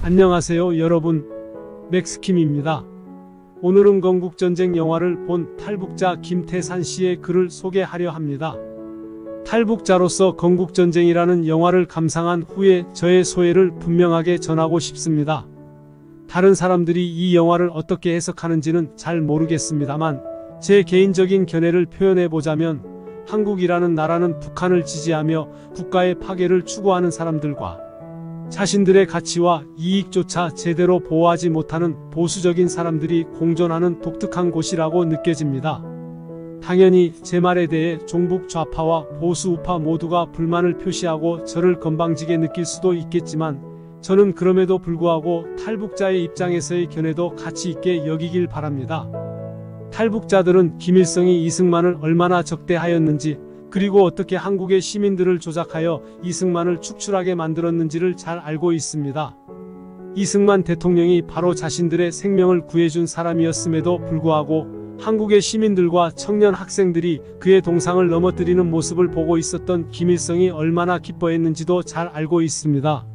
안녕하세요 여러분 맥스킴입니다. 오늘은 건국전쟁 영화를 본 탈북자 김태산 씨의 글을 소개하려 합니다. 탈북자로서 건국전쟁이라는 영화를 감상한 후에 저의 소회를 분명하게 전하고 싶습니다. 다른 사람들이 이 영화를 어떻게 해석하는지는 잘 모르겠습니다만 제 개인적인 견해를 표현해 보자면 한국이라는 나라는 북한을 지지하며 국가의 파괴를 추구하는 사람들과 자신들의 가치와 이익조차 제대로 보호하지 못하는 보수적인 사람들이 공존하는 독특한 곳이라고 느껴집니다. 당연히 제 말에 대해 종북 좌파와 보수 우파 모두가 불만을 표시하고 저를 건방지게 느낄 수도 있겠지만 저는 그럼에도 불구하고 탈북자의 입장에서의 견해도 가치 있게 여기길 바랍니다. 탈북자들은 김일성이 이승만을 얼마나 적대하였는지 그리고 어떻게 한국의 시민들을 조작하여 이승만을 축출하게 만들었는지를 잘 알고 있습니다. 이승만 대통령이 바로 자신들의 생명을 구해준 사람이었음에도 불구하고 한국의 시민들과 청년 학생들이 그의 동상을 넘어뜨리는 모습을 보고 있었던 김일성이 얼마나 기뻐했는지도 잘 알고 있습니다.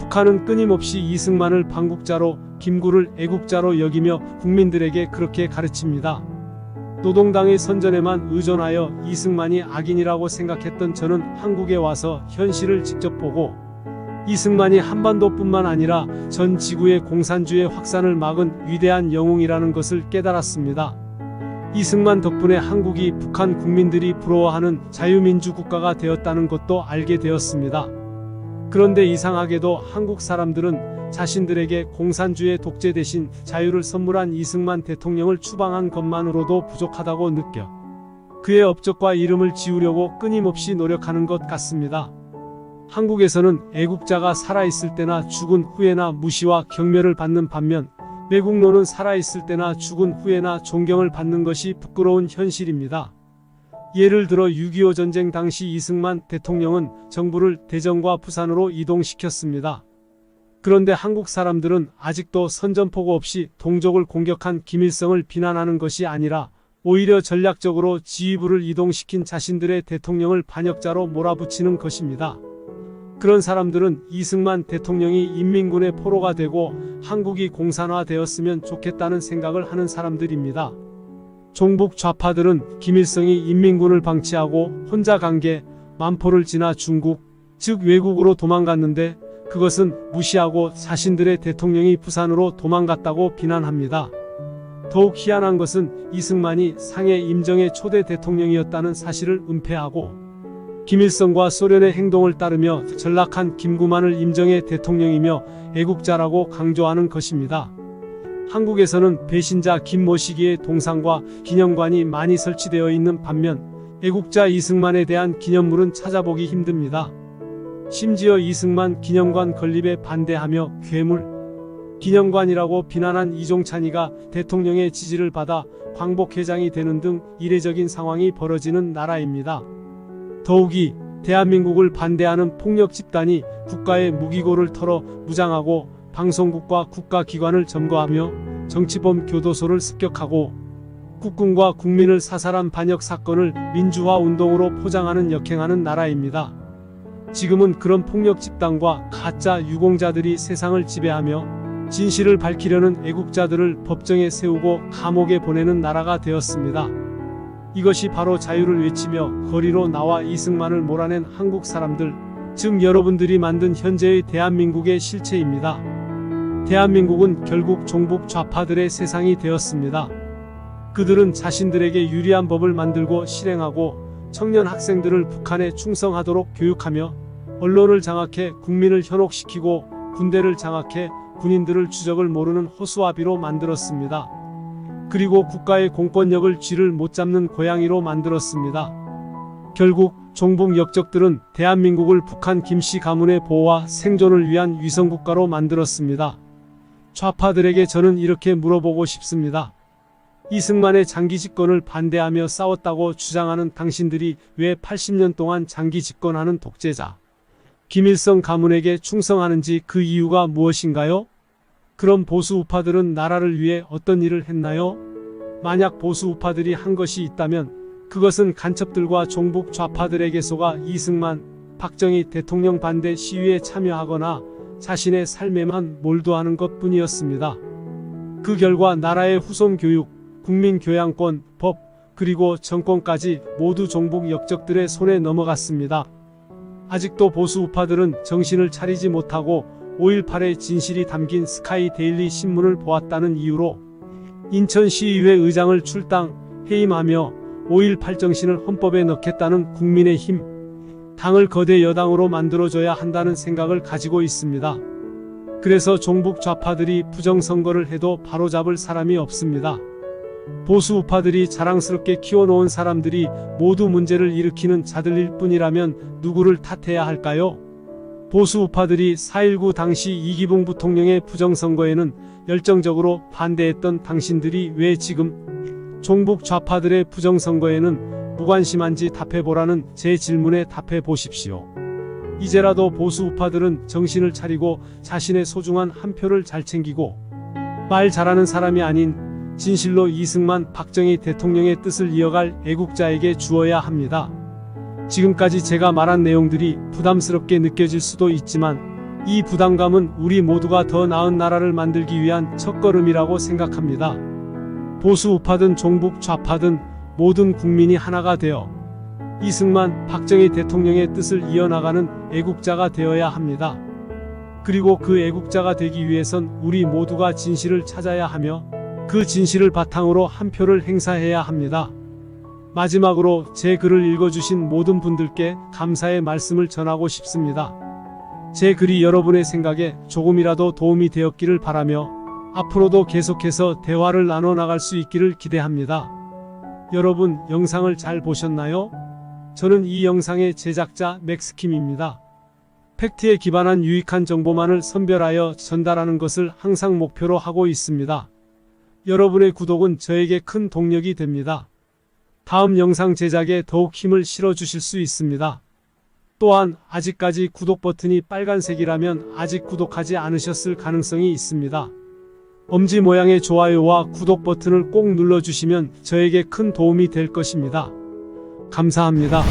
북한은 끊임없이 이승만을 반국자로 김구를 애국자로 여기며 국민들에게 그렇게 가르칩니다. 노동당의 선전에만 의존하여 이승만이 악인이라고 생각했던 저는 한국에 와서 현실을 직접 보고 이승만이 한반도뿐만 아니라 전 지구의 공산주의 확산을 막은 위대한 영웅이라는 것을 깨달았습니다. 이승만 덕분에 한국이 북한 국민들이 부러워하는 자유민주 국가가 되었다는 것도 알게 되었습니다. 그런데 이상하게도 한국 사람들은 자신들에게 공산주의 독재 대신 자유를 선물한 이승만 대통령을 추방한 것만으로도 부족하다고 느껴 그의 업적과 이름을 지우려고 끊임없이 노력하는 것 같습니다. 한국에서는 애국자가 살아있을 때나 죽은 후에나 무시와 경멸을 받는 반면 매국노는 살아있을 때나 죽은 후에나 존경을 받는 것이 부끄러운 현실입니다. 예를 들어 6.25 전쟁 당시 이승만 대통령은 정부를 대전과 부산으로 이동시켰습니다. 그런데 한국 사람들은 아직도 선전포고 없이 동족을 공격한 김일성을 비난하는 것이 아니라 오히려 전략적으로 지휘부를 이동시킨 자신들의 대통령을 반역자로 몰아붙이는 것입니다. 그런 사람들은 이승만 대통령이 인민군의 포로가 되고 한국이 공산화되었으면 좋겠다는 생각을 하는 사람들입니다. 종북 좌파들은 김일성이 인민군을 방치하고 혼자 간 게 만포를 지나 중국, 즉 외국으로 도망갔는데 그것은 무시하고 자신들의 대통령이 부산으로 도망갔다고 비난합니다. 더욱 희한한 것은 이승만이 상해 임정의 초대 대통령이었다는 사실을 은폐하고 김일성과 소련의 행동을 따르며 전락한 김구만을 임정의 대통령이며 애국자라고 강조하는 것입니다. 한국에서는 배신자 김모 시기의 동상과 기념관이 많이 설치되어 있는 반면 애국자 이승만에 대한 기념물은 찾아보기 힘듭니다. 심지어 이승만 기념관 건립에 반대하며 괴물 기념관이라고 비난한 이종찬이가 대통령의 지지를 받아 광복회장이 되는 등 이례적인 상황이 벌어지는 나라입니다. 더욱이 대한민국을 반대하는 폭력 집단이 국가의 무기고를 털어 무장하고 방송국과 국가기관을 점거하며 정치범 교도소를 습격하고 국군과 국민을 사살한 반역 사건을 민주화 운동으로 포장하는 역행하는 나라입니다. 지금은 그런 폭력 집단과 가짜 유공자들이 세상을 지배하며 진실을 밝히려는 애국자들을 법정에 세우고 감옥에 보내는 나라가 되었습니다. 이것이 바로 자유를 외치며 거리로 나와 이승만을 몰아낸 한국 사람들, 즉 여러분들이 만든 현재의 대한민국의 실체입니다. 대한민국은 결국 종북 좌파들의 세상이 되었습니다. 그들은 자신들에게 유리한 법을 만들고 실행하고 청년 학생들을 북한에 충성하도록 교육하며 언론을 장악해 국민을 현혹시키고 군대를 장악해 군인들을 주적을 모르는 허수아비로 만들었습니다. 그리고 국가의 공권력을 쥐를 못 잡는 고양이로 만들었습니다. 결국 종북 역적들은 대한민국을 북한 김씨 가문의 보호와 생존을 위한 위성국가로 만들었습니다. 좌파들에게 저는 이렇게 물어보고 싶습니다. 이승만의 장기 집권을 반대하며 싸웠다고 주장하는 당신들이 왜 80년 동안 장기 집권하는 독재자 김일성 가문에게 충성하는지 그 이유가 무엇인가요? 그럼 보수 우파들은 나라를 위해 어떤 일을 했나요? 만약 보수 우파들이 한 것이 있다면 그것은 간첩들과 종북 좌파들에게 속아 이승만, 박정희 대통령 반대 시위에 참여하거나 자신의 삶에만 몰두하는 것 뿐이었습니다. 그 결과 나라의 후손 교육, 국민 교양권, 법, 그리고 정권까지 모두 종북 역적들의 손에 넘어갔습니다. 아직도 보수 우파들은 정신을 차리지 못하고 5.18의 진실이 담긴 스카이 데일리 신문을 보았다는 이유로 인천시의회 의장을 출당, 해임하며 5.18 정신을 헌법에 넣겠다는 국민의힘, 당을 거대 여당으로 만들어줘야 한다는 생각을 가지고 있습니다. 그래서 종북 좌파들이 부정선거를 해도 바로잡을 사람이 없습니다. 보수 우파들이 자랑스럽게 키워놓은 사람들이 모두 문제를 일으키는 자들일 뿐이라면 누구를 탓해야 할까요? 보수 우파들이 4.19 당시 이기붕 부통령의 부정선거에는 열정적으로 반대했던 당신들이 왜 지금 종북 좌파들의 부정선거에는 무관심한지 답해보라는 제 질문에 답해 보십시오. 이제라도 보수 우파들은 정신을 차리고 자신의 소중한 한 표를 잘 챙기고 말 잘하는 사람이 아닌 진실로 이승만 박정희 대통령의 뜻을 이어갈 애국자에게 주어야 합니다. 지금까지 제가 말한 내용들이 부담스럽게 느껴질 수도 있지만 이 부담감은 우리 모두가 더 나은 나라를 만들기 위한 첫걸음이라고 생각합니다. 보수 우파든 종북 좌파든 모든 국민이 하나가 되어 이승만 박정희 대통령의 뜻을 이어나가는 애국자가 되어야 합니다. 그리고 그 애국자가 되기 위해선 우리 모두가 진실을 찾아야 하며 그 진실을 바탕으로 한 표를 행사해야 합니다. 마지막으로 제 글을 읽어주신 모든 분들께 감사의 말씀을 전하고 싶습니다. 제 글이 여러분의 생각에 조금이라도 도움이 되었기를 바라며 앞으로도 계속해서 대화를 나눠 나갈 수 있기를 기대합니다. 여러분 영상을 잘 보셨나요? 저는 이 영상의 제작자 맥스킴입니다. 팩트에 기반한 유익한 정보만을 선별하여 전달하는 것을 항상 목표로 하고 있습니다. 여러분의 구독은 저에게 큰 동력이 됩니다. 다음 영상 제작에 더욱 힘을 실어주실 수 있습니다. 또한 아직까지 구독 버튼이 빨간색이라면 아직 구독하지 않으셨을 가능성이 있습니다. 엄지 모양의 좋아요와 구독 버튼을 꼭 눌러주시면 저에게 큰 도움이 될 것입니다. 감사합니다.